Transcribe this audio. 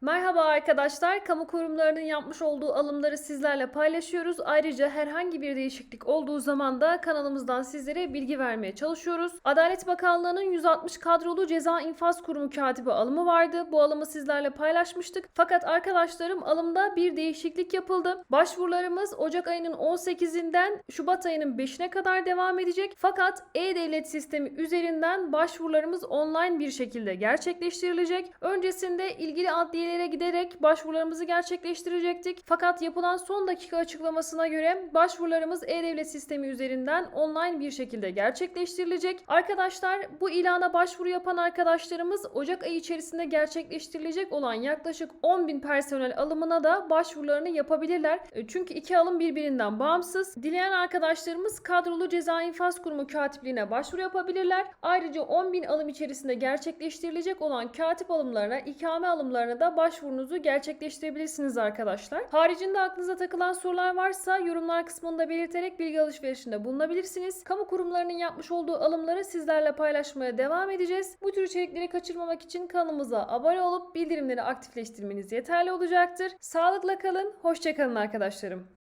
Merhaba arkadaşlar. Kamu kurumlarının yapmış olduğu alımları sizlerle paylaşıyoruz. Ayrıca herhangi bir değişiklik olduğu zaman da kanalımızdan sizlere bilgi vermeye çalışıyoruz. Adalet Bakanlığı'nın 160 kadrolu ceza infaz kurumu katibi alımı vardı. Bu alımı sizlerle paylaşmıştık. Fakat arkadaşlarım alımda bir değişiklik yapıldı. Başvurularımız Ocak ayının 18'inden Şubat ayının 5'ine kadar devam edecek. Fakat e-devlet sistemi üzerinden başvurularımız online bir şekilde gerçekleştirilecek. Öncesinde ilgili adliyelere giderek başvurularımızı gerçekleştirecektik. Fakat yapılan son dakika açıklamasına göre başvurularımız e-devlet sistemi üzerinden online bir şekilde gerçekleştirilecek. Arkadaşlar bu ilana başvuru yapan arkadaşlarımız Ocak ayı içerisinde gerçekleştirilecek olan yaklaşık 10.000 personel alımına da başvurularını yapabilirler. E, Çünkü iki alım birbirinden bağımsız. Dileyen arkadaşlarımız kadrolu ceza infaz kurumu katipliğine başvuru yapabilirler. Ayrıca 10.000 alım içerisinde gerçekleştirilecek olan katip alımlarına, ikame alımlarına da başvurunuzu gerçekleştirebilirsiniz arkadaşlar. Haricinde aklınıza takılan sorular varsa yorumlar kısmında belirterek bilgi alışverişinde bulunabilirsiniz. Kamu kurumlarının yapmış olduğu alımları sizlerle paylaşmaya devam edeceğiz. Bu tür içerikleri kaçırmamak için kanalımıza abone olup bildirimleri aktifleştirmeniz yeterli olacaktır. Sağlıkla kalın, hoşçakalın arkadaşlarım.